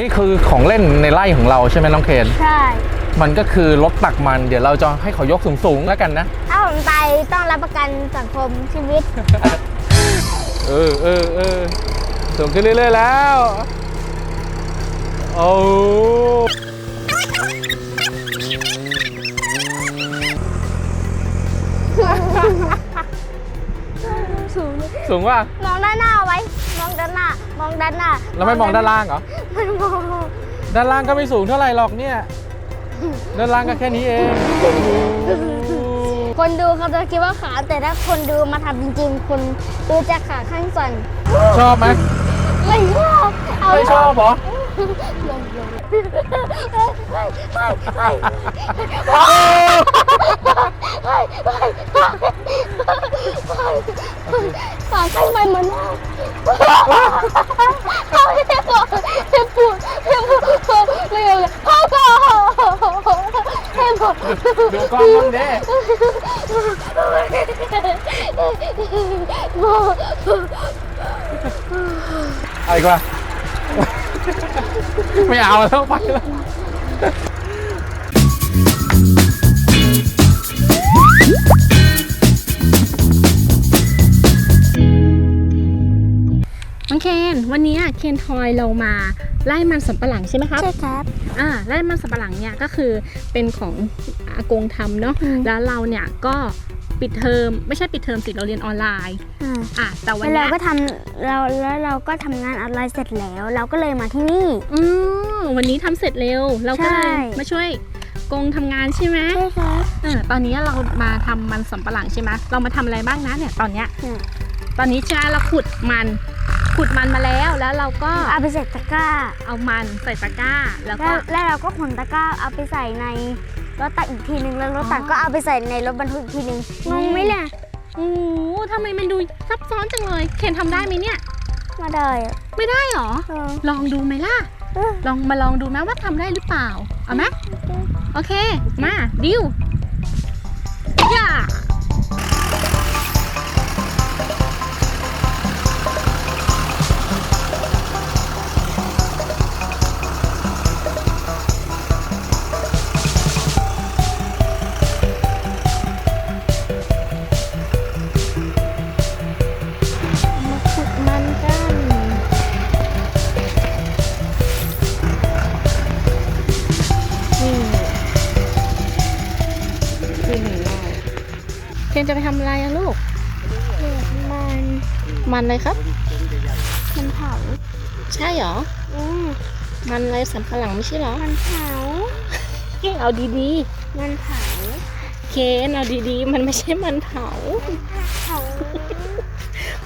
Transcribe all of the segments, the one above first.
นี่คือของเล่นในไร่ของเราใช่ไหมน้องเคนใช่ มันก็คือรถตักมัน เดี๋ยวเราจะให้เขายกสูงๆแล้วกันนะถ้าผมตายต้องรับประกันสังคมชีวิต เออเออเออสูงขึ้นเรื่อยๆแล้วโอ้สูงสูงว่ะมองด้านหน้าไว้ มองด้านหน้ามองด้านหน้าเราไม่มองด้านล่างเหรอไม่มองด้านล่างก็ไม่สูงเท่าไหร่หรอกเนี่ย ด้านล่างก็แค่นี้เอง คนดูเขาจะคิดว่าขาแต่ถ้าคนดูมาทำจริงๆ คนดูจะขาข้างสั่นชอบไหมไม่ชอบเอาไม่ชอบเหรอ ลงลงขาข้างมันมันเอาให้ปวดให้ปวดให้ปวด ไม่เอาเลยพ่อก็ให้ปวดดูกล้องบ้างเด้เอาอีกว่าไม่เอาแล้วไปแล้วน้องเคน วันนี้เคนทอยเรามาไล่มันสำปะหลังใช่ไหมครับ ใช่ครับ อ่าไล่มันสำปะหลังเนี่ยก็คือเป็นของอากงทำเนาะอืมแล้วเราเนี่ยก็ ปิดเทอมไม่ใช่ปิดเทอมสิเราเรียนออนไลน์อ่าอะแต่วันแล้วเราเนี้ยก็ทำเราแล้วเราก็ทำงานออนไลน์เสร็จแล้ว เราก็เลยมาที่นี่อืมวันนี้ทำเสร็จเร็ว เราก็เลยใช่มาช่วยกงทำงานใช่ไหมใช่ครับเออตอนนี้เรามาทำมันสำปะหลังใช่ไหมเรามาทำอะไรบ้างนะเนี่ยตอนเนี้ยอืมตอนนี้ใช่ไหมเราขุดมันขุดมันมาแล้วแล้วเราก็เอาไปใส่ตะกร้า เอามันใส่ตะกร้า แล้วแล้ก็วแล้วเราก็ขนตะกร้าเอาไปใส่ใน รถตักอีกทีนึงแล้วรถตักอ๋อก็เอาไปใส่ในรถบรรทุกอีกทีนึงงงไหมล่ะโอ้โหทำไมมันดูซับซ้อนจังเลย เคนทำได้ไหมเนี่ย มาได้อะไม่ได้หรอ เออลองดูไหมล่ะ เออลองมาลองดูไหมว่าทำได้หรือเปล่า เอาไหมโอเค มา ดิวย่ามา นจะไปทำอะไรอะลูก มันมันเลยครับ มันเผาใช่เหรอ อืมมันอะไรสำปะหลังไม่ใช่เหรอ มันเผาเอาดีมันเผาๆ เคนเอาดีๆ มันไม่ใช่มันเผา เผา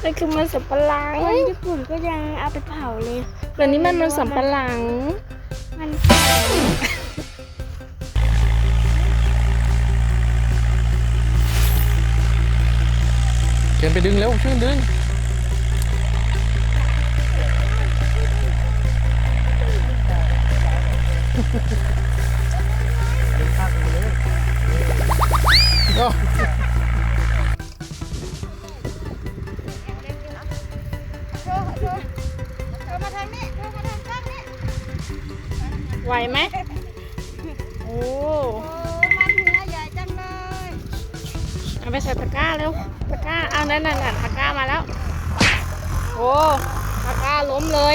มันคือมันสำปะหลังคนญี่ปุ่นก็ยังเอาไปเผาเลย แต่นี้มันมันสำปะหลัง มันเผา เขียนไปดึงเร็วช่วยดึงโอ้ไหวไหมโอ้ มันเนื้อใหญ่จังเลย เอาไปใส่ตะกร้าเร็ว ตะกร้าเอานั่นนั่นตะกร้ามาแล้ว โอ้ตะกร้าล้มเลย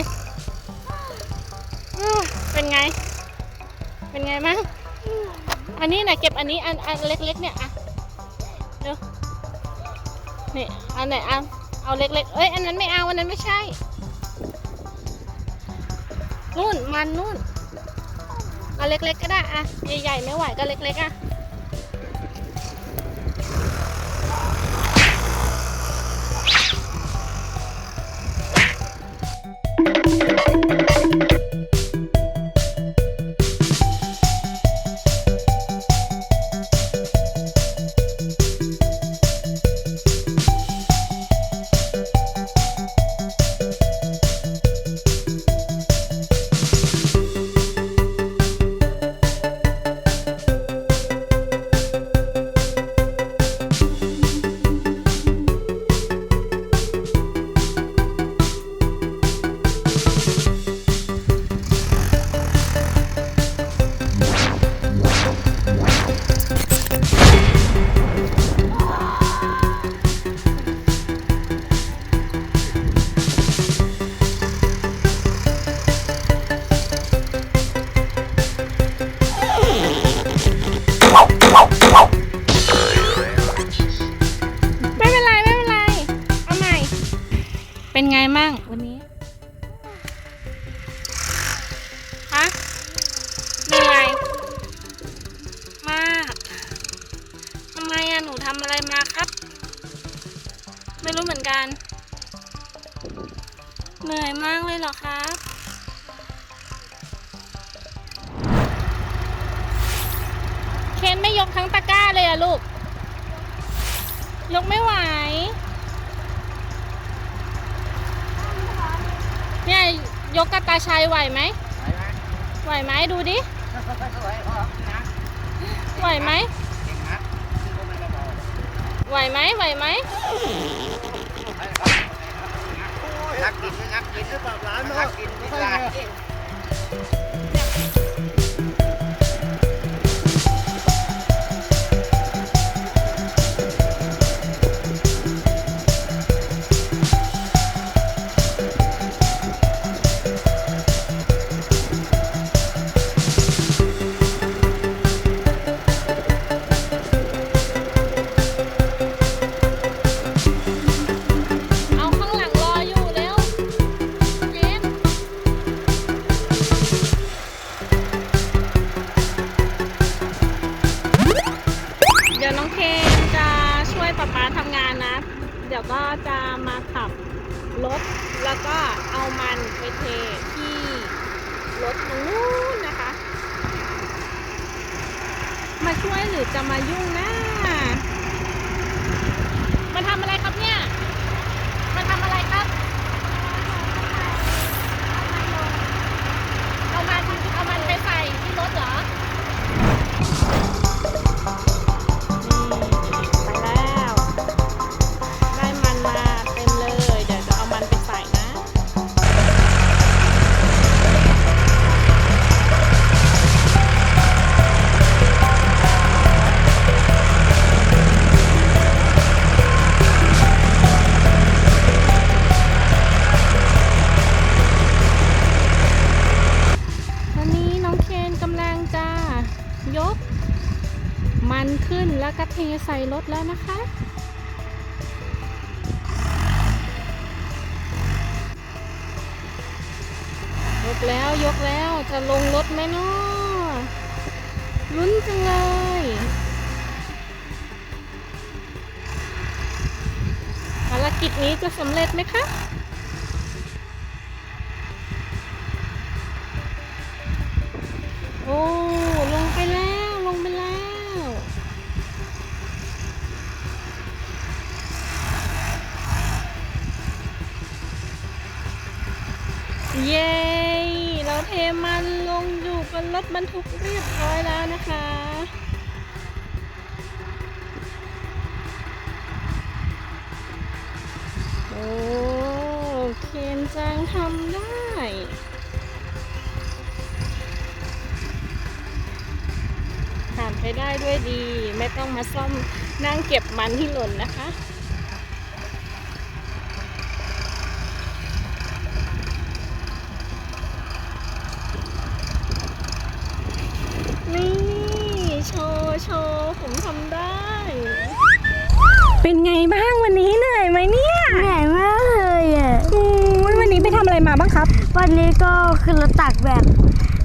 เป็นไง เป็นไงมั้งอันนี้นะเก็บอันนี้อันอันเล็กๆเนี่ยอะเดี๋ยวนี่อันไหนเอาเอาเล็กๆ เอ้ยอันนั้นไม่เอาอันนั้นไม่ใช่ นู่นมันนู่น เอาเล็กๆก็ได้อะใหญ่ๆไม่ไหวก็เล็กๆอะ เป็นไงมั่งวันนี้ฮะเหนื่อยมากทำไมอะหนูทำอะไรมาครับ ไม่รู้เหมือนกัน เหนื่อยมากเลยเหรอครับเคนไม่ยกทั้งตะกร้าเลยอะลูก ยกไม่ไหว เนี่ยยกกระตาชัยไหวไหมไหวไหมดูดิไหวไหมไหวไหมไหวไหมนักกินไม่นักกินหรือเปล่าร้านนักกินไม่ได้เอา เดี๋ยวก็จะมาขับรถแล้วก็เอามันไปเทที่รถนู้นนะคะ มาช่วยหรือจะมายุ่งนะมาทำอะไรครับเนี่ย แล้วนะคะ ยกแล้วยกแล้วจะลงรถไหมเนาะลุ้นจังเลยภารกิจนี้จะสำเร็จไหมคะ ถบรรทุกเรียบร้อยแล้วนะคะโอ้เคนจังทำได้ผ่านไปได้ด้วยดี ไม่ต้องมาซ่อมนั่งเก็บมันที่หล่นนะคะ นี่โชว์โชว์ ผมทำได้ เป็นไงบ้างวันนี้เหนื่อยไหมเนี่ยเหนื่อยมากเลยอะอืมวันนี้ไปทำอะไรมาบ้างครับ วันนี้ก็คือรถตักแบบ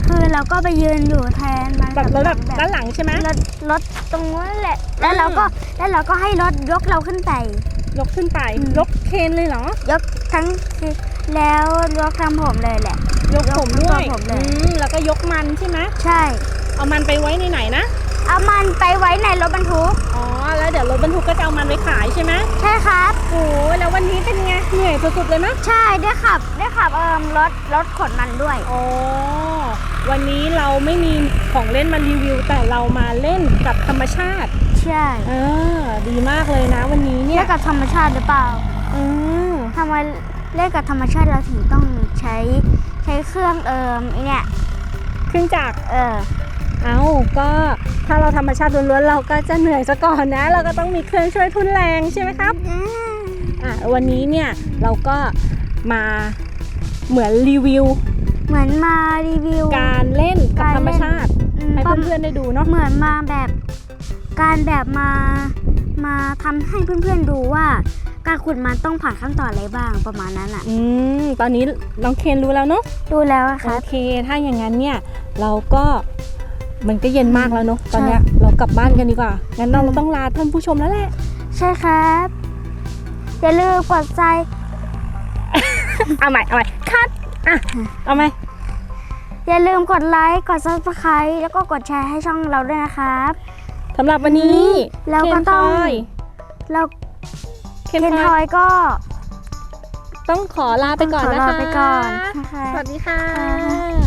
คือเราก็ไปยืนอยู่แทนมันแบบรถแบบบด้านหลังใช่ไหมรถรถตรงนู้นแหละ แล้วเราก็แล้วเราก็ให้รถยกเราขึ้นไป ยกขึ้นไปอืม ยกเคนเลยเหรอ ยกทั้งแล้วยกทั้งผมเลยแหละ ยกผมด้วยยกผมเลย อืมแล้วก็ยกมันใช่ไหมใช่ เอามันไปไว้ในไหนนะ เอามันไปไว้ในรถบรรทุก อ๋อ แล้วเดี๋ยวรถบรรทุกก็จะเอามันไปขายใช่ไหมใช่ครับโอ้ยแล้ววันนี้เป็นไง เหนื่อยสุดๆเลยนะใช่ได้ขับ ได้ขับเอิมรถรถขนมันด้วย อ๋อ วันนี้เราไม่มีของเล่นมารีวิว แต่เรามาเล่นกับธรรมชาติ ใช่เออดีมากเลยนะ วันนี้เนี่เล่ยนกับธรรมชาติหรือเปล่าอืมทำไมเล่นกับธรรมชาติเราถึงต้องใช้ใช้เครื่องเอิมไอเนี่ย เครื่องจักรเออ เอาก็ถ้าเราธรรมชาติล้วนๆเราก็จะเหนื่อยซะก่อนนะ เราก็ต้องมีเครื่องช่วยทุนแรงใช่ไหมครับอะวันนี้เนี่ยเราก็มาเหมือนรีวิว เหมือนมารีวิว การเล่นกับธรรมชาติอืมให้ประเพื่อนๆได้ดูเนาะเหมือนมาแบบการแบบมามาทำให้เพื่อนๆดูว่าการขุดมันต้องผ่านขั้นตอนอะไรบ้างประมาณนั้นอะ อืม ตอนนี้น้องเคนรู้แล้วเนาะดูแล้วอะคโอรับเค ถ้าอย่างนั้นเนี่ย เราก็ มันก็เย็นมากแล้วเนาะตอนเนี้ยเรากลับบ้านกันดีกว่า งั้นเราต้องลาท่านผู้ชมแล้วแหละ ใช่ครับ อย่าลืมกดใจ เอาใหม่ เอาใหม่ คัด อะ เอาใหม่ อย่าลืมกดไลค์ กด subscribe แล้วก็กดแชร์ให้ช่องเราด้วยนะครับสำหรับวันนี้เราก็ต้องเคนพลยเราเคนเคนพทลออยยก็ ต้องขอลาไปก่อนขอนะลาคะไปก่อนนะคะ สวัสดีค่ะค่ะ